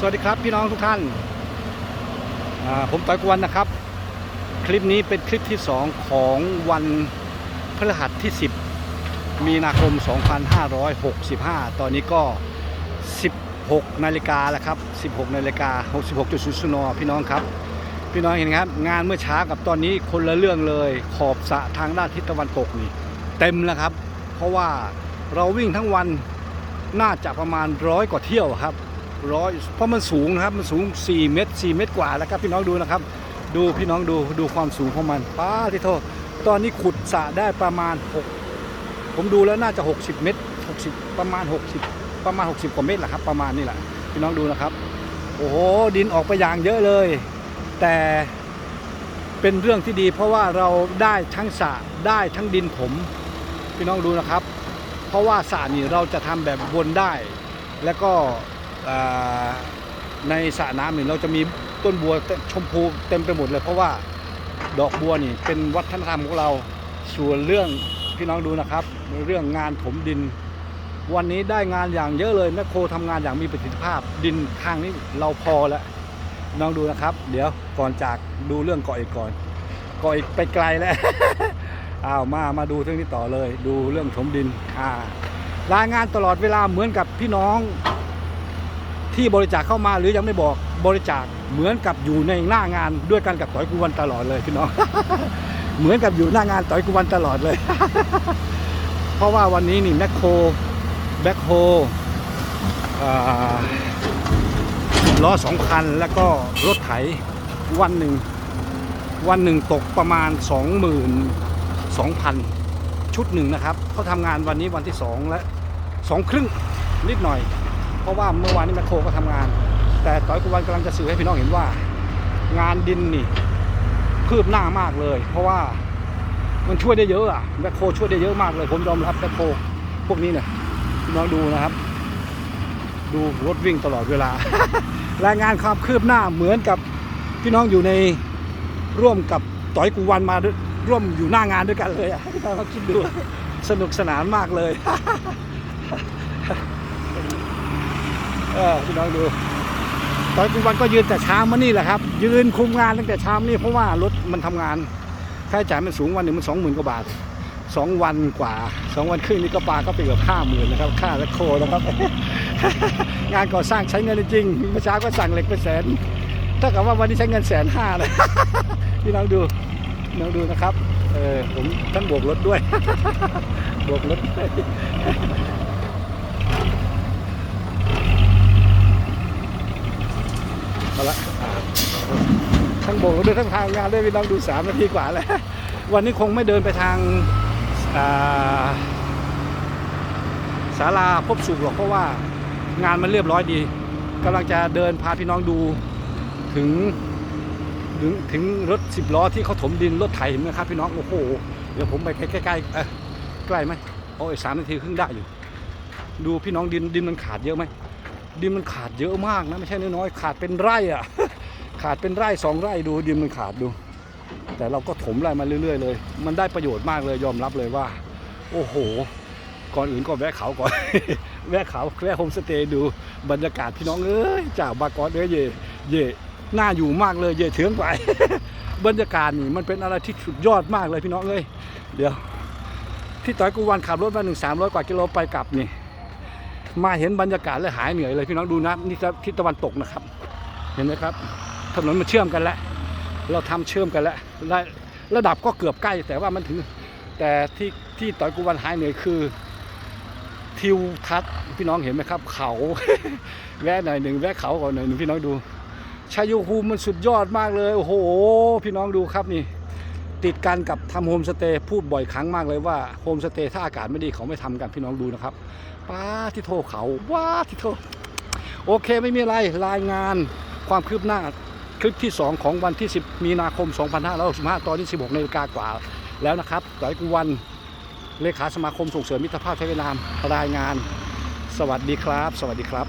สวัสดีครับพี่น้องทุกท่าน ผมต่อยกวนนะครับ คลิปนี้เป็นคลิปที่ 2 ของวันพฤหัสที่ 10 มีนาคม 2565 ตอนนี้ก็ 16 นาฬิกาแล้วครับ 16 นาฬิกา 66.00นพี่น้องครับ พี่น้องเห็นครับ งานเมื่อเช้ากับตอนนี้คนละเรื่องเลย ขอบสะทางด้านทิศตะวันตกนี่เต็มแล้วครับ เพราะว่าเราวิ่งทั้งวันน่าจะประมาณร้อยกว่าเที่ยวครับ ร้อยเพราะมันสูงนะครับมันสูง 4 เมตร 4 เมตรกว่าแล้วครับพี่น้องดูนะครับ ดูพี่น้องดูดูความสูงของมันป้าที่โทษตอนนี้ขุดสระได้ประมาณ 6 ผมดูแล้วน่าจะ 60 เมตร 60 ประมาณ 60 ประมาณ 60กว่าเมตรแหละครับ ประมาณนี้แหละพี่น้องดูนะครับ โอ้โหดินออกไปอย่างเยอะเลย แต่เป็นเรื่องที่ดี เพราะว่าเราได้ทั้งสระได้ทั้งดินถมพี่น้องดูนะครับ เพราะว่าสระนี่เราจะทำแบบวนได้ แล้วก็ ในสระน้ำนี่เราจะมีต้นบัวชมพูเต็มไปหมดเลย เพราะว่าดอกบัวนี่เป็นวัฒนธรรมของเราส่วนเรื่องพี่น้องดูนะครับ เรื่องงานถมดิน วันนี้ได้งานอย่างเยอะเลยแมคโครทำงานอย่างมีประสิทธิภาพ ดินข้างนี้เราพอแล้วน้องดูนะครับ เดี๋ยวก่อนจากดูเรื่องเกาะอีกก่อนเกาะอีกไปไกลแล้วอ้าวมามาดูเรื่องนี้ต่อเลย ดูเรื่องถมดินอ่ารายงานตลอดเวลาเหมือนกับพี่น้อง ที่บริจาคเข้ามาหรือยังไม่บอกบริจาคเหมือนกับอยู่ในหน้างานด้วยกันกับต่อยกุวันตลอดเลยพี่น้องเหมือนกับอยู่หน้างานต่อยกุวันตลอดเลย เพราะว่าวันนี้นี่แมคโครแบ็คโฮล้อสองคันแล้วก็รถไถวันหนึ่งวันหนึ่งตกประมาณ 22,000 ชุดหนึ่งนะครับเขาทำงานวันนี้วันที่ 2 และสองครึ่งนิดหน่อย ราะว่าเมื่อวานนี้แมคโครก็ทำงาน แต่ต่อยกุวันกำลังจะสื่อให้พี่น้องเห็นว่า งานดินนี่คืบหน้ามากเลย เพราะว่ามันช่วยได้เยอะอะแมคโครช่วยได้เยอะมากเลย ผมยอมรับแมคโครพวกนี้เนี่ยพี่น้องดูนะครับ ดูรถวิ่งตลอดเวลารายงานความคืบหน้าเหมือนกับพี่น้องอยู่ในร่วมกับต่อยกูวันมาร่วมอยู่หน้างานด้วยกันเลยอะพี่น้องลองคิดดูสนุกสนานมากเลย เออพี่น้องดู ตอยกูวันก็ยืนแต่เช้ามานี่แหละครับ ยืนคุมงานตั้งแต่เช้านี่เพราะว่ารถมันทำงานค่าใช้จ่ายมันสูงวันหนึ่งมันสองหมื่นกว่าบาทสองวันกว่าสองวันครึ่งนี่ก็ปาก็ไปเกือบห้าหมื่นนะครับ ค่าและโคนะครับ งานก่อสร้างใช้เงินจริงเมื่อเช้าก็สั่งเหล็กไปแสนถ้ากับว่าวันนี้ใช้เงินแสนห้าเลยพี่น้องดูน้องดูนะครับ เออผมท่านบวกรถด้วย บวกรถด้วยเอาละอ่าทั้งบวกรถ ด้วยทั้งทางงานได้พี่น้องดูสามนาทีกว่าแล้ว วันนี้คงไม่เดินไปทางาศาลาพบสุขหรอกเพราะว่างานมันเรียบร้อยดีกำลังจะเดินพาพี่น้องดูถึงถึงถึงรถสิบล้อที่เขาถมดินรถไถเห็นไหมครับพี่น้องโอ้โหเดี๋ยวผมไปใกล้ๆเออใกล้ไหมโอ้ยสามนาทีครึ่งได้อยู่ ดูพี่น้องดินดินมันขาดเยอะไหมดินมันขาดเยอะมากนะไม่ใช่น้อยๆขาดเป็นไร่อะ ขาดเป็นไร่สองไร่ดูดินมันขาดดู แต่เราก็ถมไร่มาเรื่อย ๆ เลย มันได้ประโยชน์มากเลยยอมรับเลยว่า โอ้โห ก่อนอื่นก็แวะเขาก่อน แวะเขาแวะโฮมสเตย์ดูบรรยากาศพี่น้องเอ้ยจ้าบากอนเอ้ยเย่เย่น่าอยู่มากเลยเย่เถืองไปบรรยากาศนี่มันเป็นอะไรที่สุดยอดมากเลยพี่น้องเอ้ยเดี๋ยว ที่ต่อยกูวันขับรถมาหนึ่งสามร้อยกว่ากิโลไปกลับนี่ มาเห็นบรรยากาศแล้วหายเหนื่อยเลยพี่น้องดูนะนี่จะทิศตะวันตกนะครับ เห็นไหมครับ ถนนมันเชื่อมกันแล้ว เราทำเชื่อมกันแล้วระระดับก็เกือบใกล้ แต่ว่ามันถึง แต่ที่ที่ต่อยกูวันหายเหนื่อยคือทิวทัศน์พี่น้องเห็นไหมครับ เขาแวะหน่อยหนึ่งแวะเขาก่อนหน่อยหนึ่งพี่น้องดูชัยภูมิมันสุดยอดมากเลยโอ้โห พี่น้องดูครับนี่ ติดกันกับทำโฮมสเตย์พูดบ่อยครั้งมากเลยว่าโฮมสเตย์ถ้าอากาศไม่ดีเขาไม่ทำกันพี่น้องดูนะครับป้าที่โทเขาว้าที่โทโอเคไม่มีอะไรรายงานความคืบหน้า คลิปที่ 2 ของวันที่ 10 มีนาคม 2565 ตอนนี้ 16นาฬิกากว่าแล้วนะครับต่อยกุวันเลขาสมาคมส่งเสริมมิตรภาพไทยเวียดนามรายงาน สวัสดีครับ สวัสดีครับ